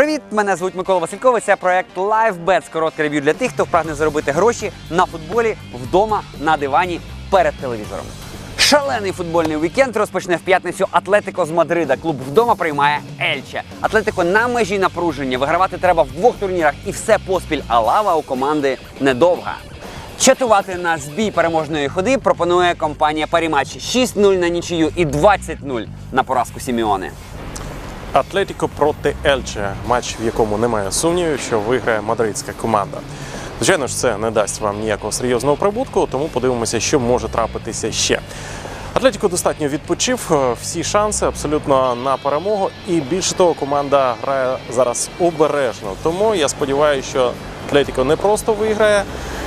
Привіт! Мене звуть Микола Васильковий. Це проект LiveBets. Коротке рев'ю для тих, хто прагне заробити гроші на футболі вдома на дивані перед телевізором. Шалений футбольний вікенд розпочне в п'ятницю Атлетико з Мадрида. Клуб вдома приймає Ельче. Атлетико на межі напруження. Вигравати треба в двох турнірах і все поспіль, а лава у команди недовга. Чатувати на збій переможної ходи пропонує компанія Паріматч 6-0 на нічию і 20-0 на поразку Сіміони. Атлетіко проти Ельче, матч, в якому немає сумнівів, що виграє мадридська команда. Звичайно ж, це не дасть вам ніякого серйозного прибутку, тому подивимося, що може трапитися ще. Атлетіко достатньо відпочив е, всі шанси абсолютно на перемогу. І більше того, команда грає зараз обережно. Тому я сподіваюся, що Атлетіко не просто виграє,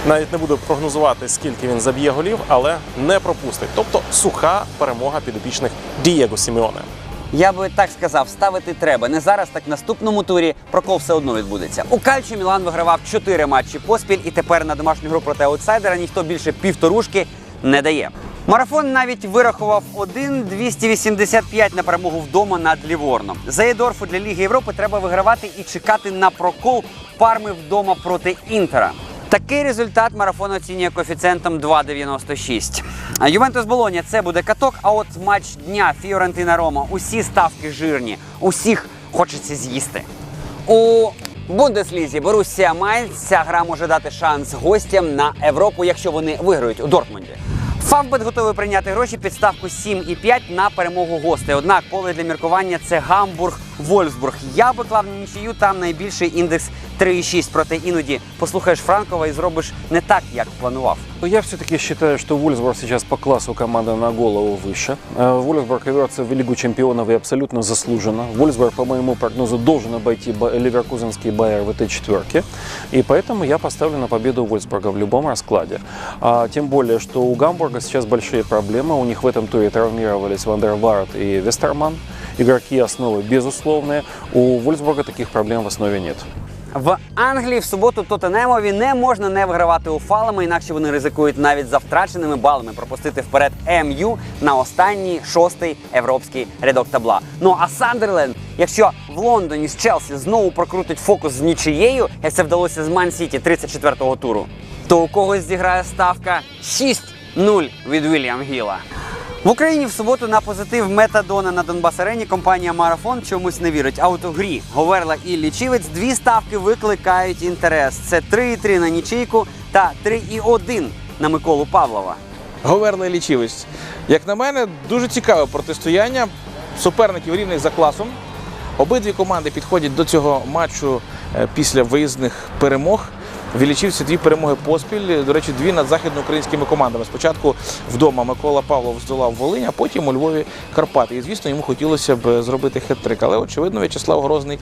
навіть не буду прогнозувати, скільки він заб'є голів, але не пропустить. Тобто суха перемога підопічних Дієго Сімеоне. Я би так сказав, ставити треба. Не зараз, так наступному турі прокол все одно відбудеться. У Кальчі Мілан вигравав 4 матчі поспіль, і тепер на домашню гру проти аутсайдера ніхто більше півторушки не дає. Марафон навіть вирахував 1,285 на перемогу вдома над Ліворном. За Єдорфу для Ліги Європи треба вигравати і чекати на прокол парми вдома проти Інтера. Такий результат марафон оцінює коефіцієнтом 2,96. А Ювентус Болоня це буде каток. А от матч дня Фіорентина Рома. Усі ставки жирні, усіх хочеться з'їсти. У Бундеслізі Боруссія Майльц ця гра може дати шанс гостям на Європу, якщо вони виграють у Дортмунді. Фавбет готовий прийняти гроші під ставку 7,5 на перемогу гостей. Однак поле для міркування це Гамбург, Вольфсбург. Я би клав на нічию, там найбільший індекс 3,6. Проте іноді послухаєш Франкова і зробиш не так, як планував. Ну, Я все-таки считаю, что Вольсбург сейчас по классу команда на голову выше. Э, Вольсбург рвется в Лигу чемпионов и абсолютно заслуженно. Вольсбург, по моему прогнозу, должен обойти Ба- Ливеркузенский Байер в этой четверке. И поэтому я поставлю на победу Вольсбурга в любом раскладе. А, тем более, что у Гамбурга сейчас большие проблемы. У них в этом туре травмировались Вандервард и Вестерман. Игроки основы безусловные. У Вольсбурга таких проблем в основе нет. В Англії в суботу Тоттенемові не можна не вигравати уфалами, інакше вони ризикують навіть за втраченими балами пропустити вперед МЮ на останній шостий європейський рядок табла. Ну а Сандерленд, якщо в Лондоні з Челсі знову прокрутить фокус з нічиєю, як це вдалося з Ман Сіті 34-го туру, то у когось зіграє ставка 6-0 від Вільям Гіла. В Україні в суботу на позитив метадона на Донбас Арені компанія Марафон чомусь не вірить. А от у грі Говерла і Лічівець дві ставки викликають інтерес. Це 3,3 на нічийку та 3,1 на Миколу Павлова. Говерла і Лічівець. Як на мене, дуже цікаве протистояння суперників рівних за класом. Обидві команди підходять до цього матчу е, після виїзних перемог. Вілічівці дві перемоги поспіль. До речі, дві над західноукраїнськими командами. Спочатку вдома Микола Павлов здолав Волинь, а потім у Львові Карпати. І звісно, йому хотілося б зробити хет-трик. Але очевидно, В'ячеслав Грозний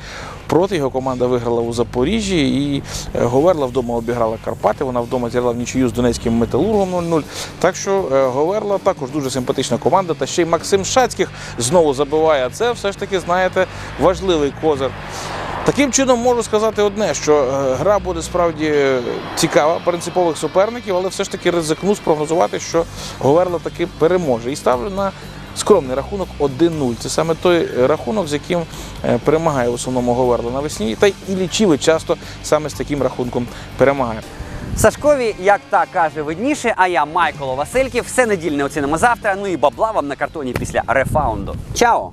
проти його команда виграла у Запоріжжі. І е, Говерла вдома обіграла Карпати. Вона вдома зіграла в нічию з Донецьким металургом 0-0. Так що е, Говерла також дуже симпатична команда. Та ще й Максим Шацьких знову забиває. Це все ж таки, знаєте, важливий козир. Таким чином можу сказати одне, що е, гра буде справді цікава, принципових суперників, але все ж таки ризикну спрогнозувати, що Говерла таки переможе. І ставлю на скромний рахунок 1-0. Це саме той рахунок, з яким е, перемагає в основному Говерла навесні. Та й і лічили часто саме з таким рахунком перемагає. Сашкові, як та каже, видніше, а я Майколо Васильків. Все недільне оцінимо завтра. Ну і бабла вам на картоні після рефаунду. Чао!